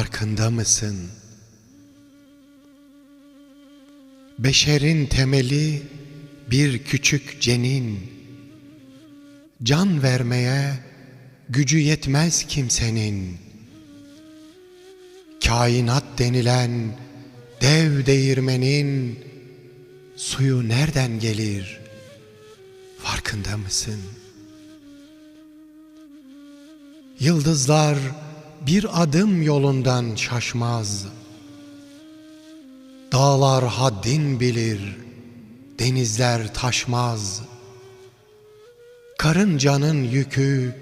farkında mısın? Beşerin temeli bir küçük cenin. Can vermeye gücü yetmez kimsenin. Kainat denilen dev değirmenin suyu nereden gelir? Farkında mısın? Yıldızlar bir adım yolundan şaşmaz. Dağlar haddin bilir, denizler taşmaz. Karıncanın yükü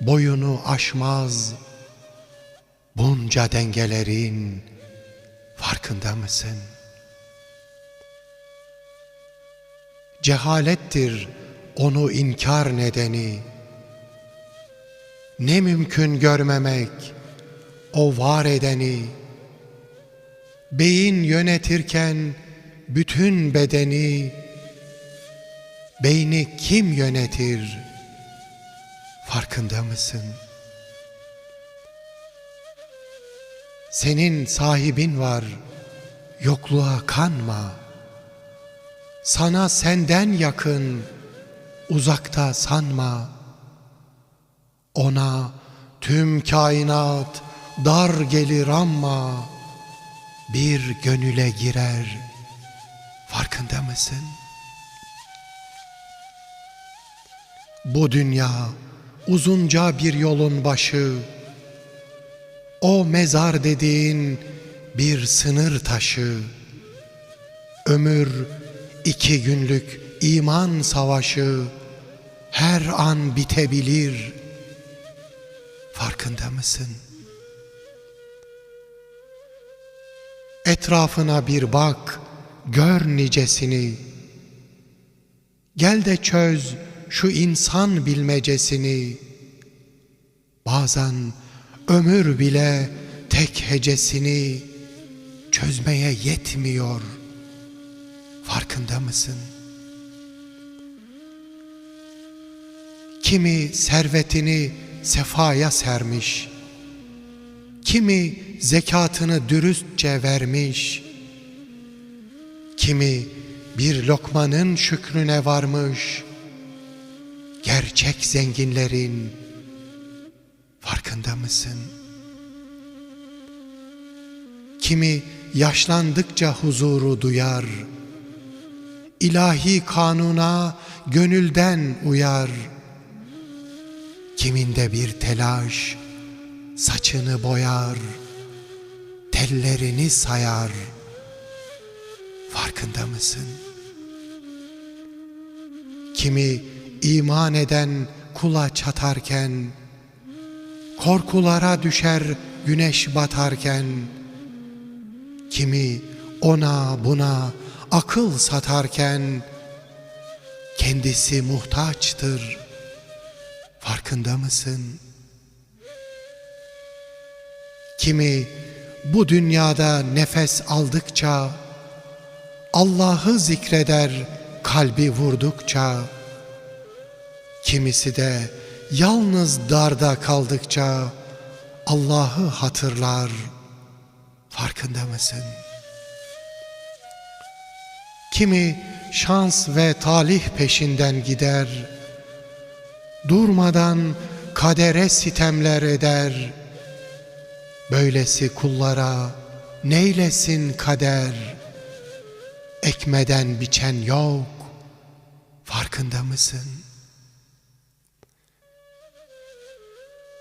boyunu aşmaz. Bunca dengelerin farkında mısın? Cehalettir onu inkar nedeni. Ne mümkün görmemek o var edeni. Beyin yönetirken bütün bedeni, beyni kim yönetir? Farkında mısın? Senin sahibin var, yokluğa kanma. Sana senden yakın, uzakta sanma. Ona tüm kainat dar gelir ama bir gönüle girer. Farkında mısın? Bu dünya uzunca bir yolun başı. O mezar dediğin bir sınır taşı. Ömür iki günlük iman savaşı her an bitebilir. Farkında mısın? Etrafına bir bak, gör nicesini. Gel de çöz şu insan bilmecesini. Bazen ömür bile tek hecesini çözmeye yetmiyor. Farkında mısın? Kimi servetini sefaya sermiş, kimi zekatını dürüstçe vermiş, kimi bir lokmanın şükrüne varmış, gerçek zenginlerin farkında mısın? Kimi yaşlandıkça huzuru duyar, ilahi kanuna gönülden uyar, kiminde bir telaş, saçını boyar, tellerini sayar. Farkında mısın? Kimi iman eden kula çatarken, korkulara düşer güneş batarken, kimi ona buna akıl satarken, kendisi muhtaçtır. Farkında mısın? Kimi bu dünyada nefes aldıkça, Allah'ı zikreder kalbi vurdukça, kimisi de yalnız darda kaldıkça Allah'ı hatırlar. Farkında mısın? Kimi şans ve talih peşinden gider, durmadan kadere sitemler eder. Böylesi kullara neylesin kader? Ekmeden biçen yok, farkında mısın?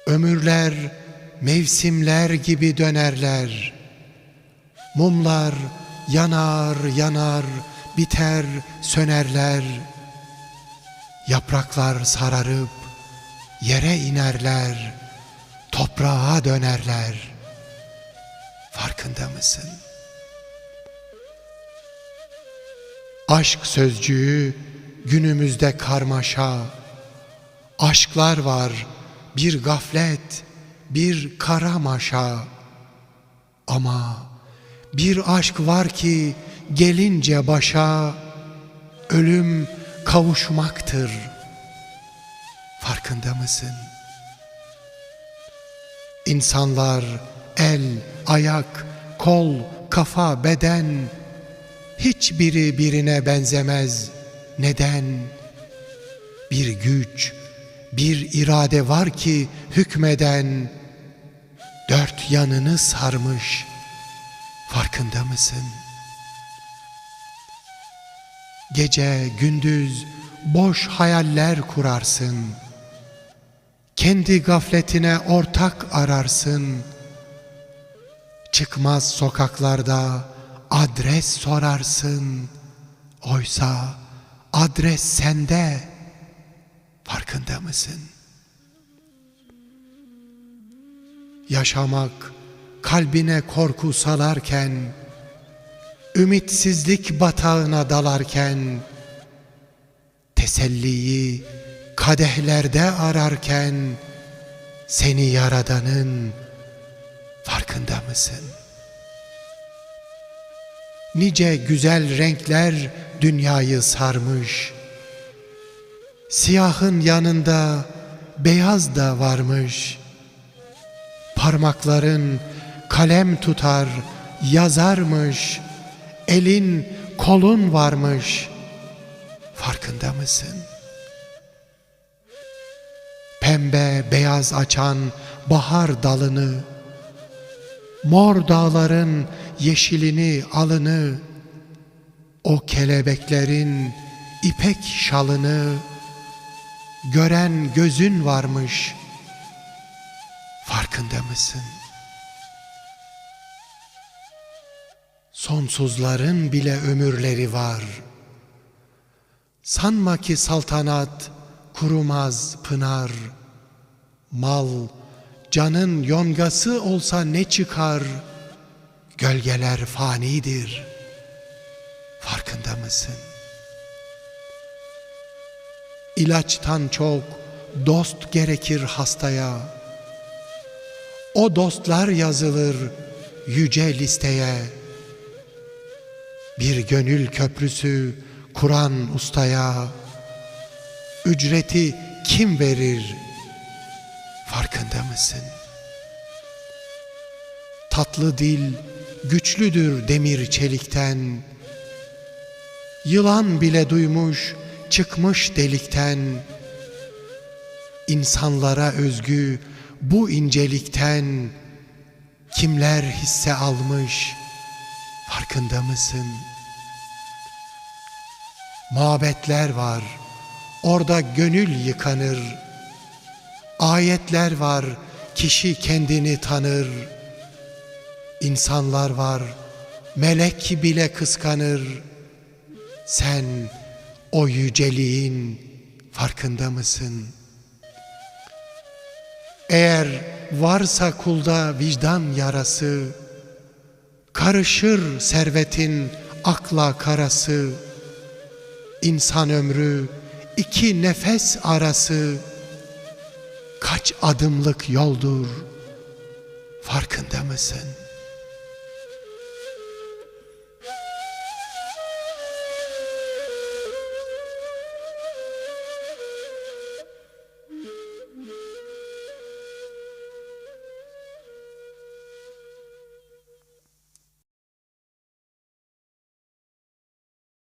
Ömürler mevsimler gibi dönerler. Mumlar yanar yanar, biter sönerler. Yapraklar sararıp yere inerler, toprağa dönerler. Farkında mısın? Aşk sözcüğü günümüzde karmaşa. Aşklar var, bir gaflet, bir kara maşa. Ama bir aşk var ki gelince başa ölüm kavuşmaktır. Farkında mısın? İnsanlar el, ayak, kol, kafa, beden hiçbiri birine benzemez. Neden? Bir güç, bir irade var ki hükmeden dört yanını sarmış. Farkında mısın? Gece gündüz boş hayaller kurarsın. Kendi gafletine ortak ararsın. Çıkmaz sokaklarda adres sorarsın. Oysa adres sende. Farkında mısın? Yaşamak kalbine korku salarken, ümitsizlik batağına dalarken, teselliyi kadehlerde ararken, seni yaradanın farkında mısın? Nice güzel renkler dünyayı sarmış. Siyahın yanında beyaz da varmış. Parmakların kalem tutar, yazarmış. Elin, kolun varmış. Farkında mısın? Pembe, beyaz açan bahar dalını, mor dağların yeşilini, alını, o kelebeklerin ipek şalını, gören gözün varmış. Farkında mısın? Sonsuzların bile ömürleri var. Sanma ki saltanat kurumaz pınar. Mal, canın yongası olsa ne çıkar? Gölgeler fanidir. Farkında mısın? İlaçtan çok dost gerekir hastaya. O dostlar yazılır yüce listeye. Bir gönül köprüsü kuran ustaya ücreti kim verir? Farkında mısın? Tatlı dil güçlüdür demir çelikten. Yılan bile duymuş çıkmış delikten. İnsanlara özgü bu incelikten kimler hisse almış farkında mısın? Mabetler var, orada gönül yıkanır. Ayetler var, kişi kendini tanır. İnsanlar var, melek bile kıskanır. Sen o yüceliğin farkında mısın? Eğer varsa kulda vicdan yarası, karışır servetin akla karası, insan ömrü iki nefes arası, kaç adımlık yoldur, farkında mısın?''